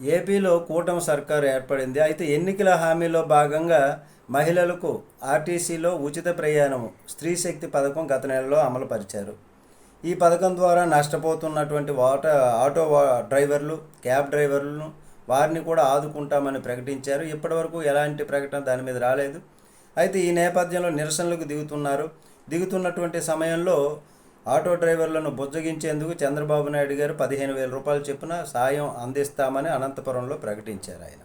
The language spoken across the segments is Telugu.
ఏపీలో కూటమి సర్కారు ఏర్పడింది. అయితే ఎన్నికల హామీలో భాగంగా మహిళలకు ఆర్టీసీలో ఉచిత ప్రయాణం స్త్రీ శక్తి పథకం గత నెలలో అమలుపరిచారు ఈ పథకం ద్వారా నష్టపోతున్నటువంటి వాట ఆటో డ్రైవర్లు క్యాబ్ డ్రైవర్లను వారిని కూడా ఆదుకుంటామని ప్రకటించారు. ఇప్పటివరకు ఎలాంటి ప్రకటన దాని మీద రాలేదు. అయితే ఈ నేపథ్యంలో నిరసనలకు దిగుతున్నారు. దిగుతున్నటువంటి సమయంలో ఆటో డ్రైవర్లను బుజ్జగించేందుకు చంద్రబాబు నాయుడు గారు పదిహేను వేల రూపాయలు చొప్పున సాయం అందిస్తామని అనంతపురంలో ప్రకటించారు ఆయన.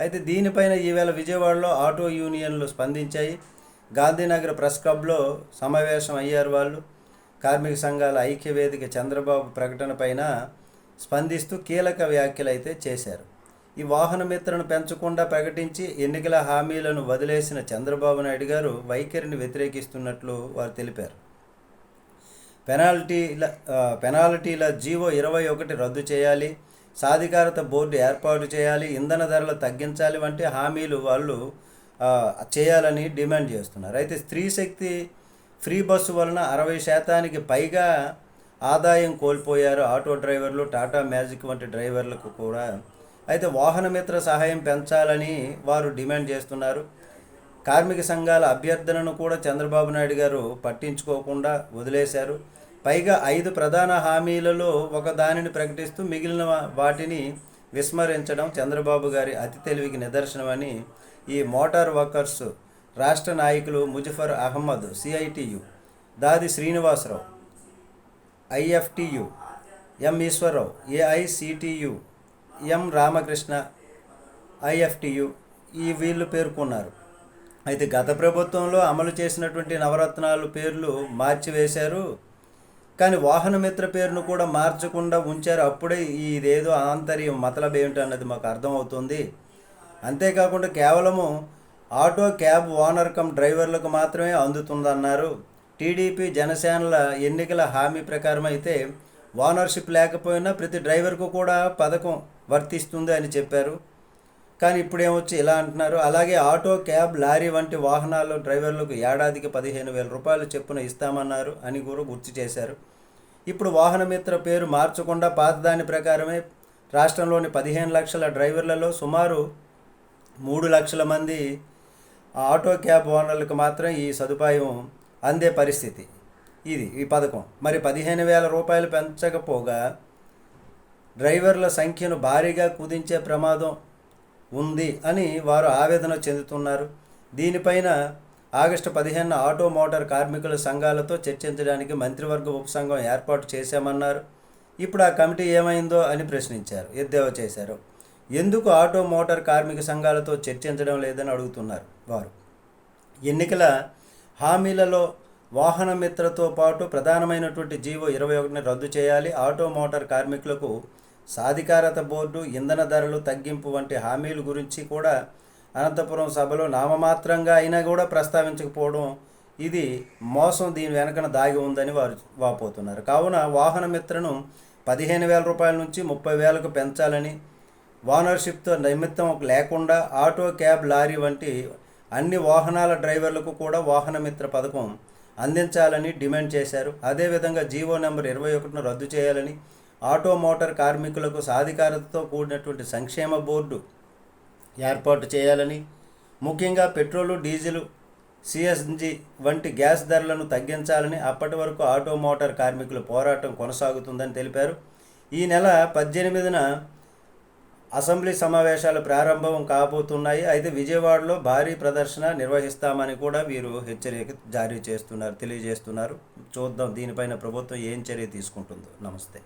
అయితే దీనిపైన ఈవేళ విజయవాడలో ఆటో యూనియన్లు స్పందించాయి. గాంధీనగర్ ప్రెస్ క్లబ్లో సమావేశం అయ్యారు వాళ్ళు. కార్మిక సంఘాల ఐక్యవేదిక చంద్రబాబు ప్రకటన పైన స్పందిస్తూ కీలక వ్యాఖ్యలు అయితే చేశారు. ఈ వాహన మిత్రను పెంచకుండా ప్రకటించి ఎన్నికల హామీలను వదిలేసిన చంద్రబాబు నాయుడు గారు వైఖరిని వ్యతిరేకిస్తున్నట్లు వారు తెలిపారు. పెనాల్టీల పెనాల్టీల జీవో ఇరవై ఒకటి రద్దు చేయాలి సాధికారత బోర్డు ఏర్పాటు చేయాలి ఇంధన ధరలు తగ్గించాలి వంటి హామీలు వాళ్ళు చేయాలని డిమాండ్ చేస్తున్నారు. అయితే స్త్రీ శక్తి ఫ్రీ బస్సు వలన అరవై శాతానికి పైగా ఆదాయం కోల్పోయారు ఆటో డ్రైవర్లు టాటా మ్యాజిక్ వంటి డ్రైవర్లకు కూడా. అయితే వాహనమిత్ర సహాయం పెంచాలని వారు డిమాండ్ చేస్తున్నారు. కార్మిక సంఘాల అభ్యర్థనను కూడా చంద్రబాబు నాయుడు గారు పట్టించుకోకుండా వదిలేశారు. పైగా ఐదు ప్రధాన హామీలలో ఒక దానిని ప్రకటిస్తూ మిగిలిన వాటిని విస్మరించడం చంద్రబాబు గారి అతి తెలివికి నిదర్శనమని ఈ మోటార్ వర్కర్స్ రాష్ట్ర నాయకులు Muzaffar Ahmad CITU Dadi Srinivasarao IFTU M Eswararao AICTU M Ramakrishna IFTU ఈ వీళ్ళు పేర్కొన్నారు. అయితే గత ప్రభుత్వంలో అమలు చేసినటువంటి నవరత్నాలు పేర్లు మార్చివేశారు. కానీ వాహనమిత్ర పేరును కూడా మార్చకుండా ఉంచారు. అప్పుడే ఇదేదో ఆంతర్యం మతలబ్ ఏమిటి అన్నది మాకు అర్థమవుతుంది. అంతేకాకుండా కేవలము ఆటో క్యాబ్ ఓనర్ కమ్ డ్రైవర్లకు మాత్రమే అందుతుందన్నారు. టీడీపీ జనసేనల ఎన్నికల హామీ ప్రకారం అయితే ఓనర్షిప్ లేకపోయినా ప్రతి డ్రైవర్కు కూడా పథకం వర్తిస్తుంది అని చెప్పారు. కానీ ఇప్పుడేమొచ్చి ఇలా అంటున్నారు? అలాగే ఆటో క్యాబ్ లారీ వంటి వాహనాల్లో డ్రైవర్లకు ఏడాదికి పదిహేను వేల రూపాయలు చెప్పున ఇస్తామన్నారు అని కూడా గుర్తు చేశారు. ఇప్పుడు వాహనమిత్ర పేరు మార్చకుండా పాతదాని ప్రకారమే రాష్ట్రంలోని పదిహేను లక్షల డ్రైవర్లలో సుమారు మూడు లక్షల మంది ఆటో క్యాబ్ ఓనర్లకు మాత్రం ఈ సదుపాయం అందే పరిస్థితి. ఇది ఈ పథకం. మరి పదిహేను వేల రూపాయలు పెంచకపోగా డ్రైవర్ల సంఖ్యను భారీగా కుదించే ప్రమాదం ఉంది అని వారు ఆవేదన చెందుతున్నారు. దీనిపైన ఆగస్టు పదిహేను ఆటో మోటార్ కార్మికుల సంఘాలతో చర్చించడానికి మంత్రివర్గ ఉపసంఘం ఏర్పాటు చేశామన్నారు. ఇప్పుడు ఆ కమిటీ ఏమైందో అని ప్రశ్నించారు. ఎద్దేవా చేశారు. ఎందుకు ఆటో మోటార్ కార్మిక సంఘాలతో చర్చించడం లేదని అడుగుతున్నారు వారు. ఎన్నికల హామీలలో వాహన మిత్రతో పాటు ప్రధానమైనటువంటి జీవో ఇరవై ఒకటిని రద్దు చేయాలి. ఆటో మోటార్ కార్మికులకు సాధికారత బోర్డు ఇంధన ధరలు తగ్గింపు వంటి హామీల గురించి కూడా అనంతపురం సభలో నామమాత్రంగా అయినా కూడా ప్రస్తావించకపోవడం ఇది మోసం దీని వెనకన దాగి ఉందని వారు వాపోతున్నారు. కావున వాహన మిత్రను పదిహేను వేల రూపాయల నుంచి ముప్పై వేలకు పెంచాలని ఓనర్షిప్తో నిమిత్తం లేకుండా ఆటో క్యాబ్ లారీ వంటి అన్ని వాహనాల డ్రైవర్లకు కూడా వాహన మిత్ర పథకం అందించాలని డిమాండ్ చేశారు. అదేవిధంగా జీవో నెంబర్ ఇరవై ఒకటిను రద్దు చేయాలని ఆటో మోటార్ కార్మికులకు సాధికారతతో కూడినటువంటి సంక్షేమ బోర్డు ఏర్పాటు చేయాలని ముఖ్యంగా పెట్రోలు డీజిల్ సిఎస్జి వంటి గ్యాస్ ధరలను తగ్గించాలని అప్పటి వరకు ఆటో మోటార్ కార్మికుల పోరాటం కొనసాగుతుందని తెలిపారు. ఈ నెల పద్దెనిమిదిన అసెంబ్లీ సమావేశాలు ప్రారంభం కాబోతున్నాయి. అయితే విజయవాడలో భారీ ప్రదర్శన నిర్వహిస్తామని కూడా వీరు హెచ్చరిక జారీ చేస్తున్నారు తెలియజేస్తున్నారు. చూద్దాం దీనిపైన ప్రభుత్వం ఏం చర్య తీసుకుంటుందో. నమస్తే.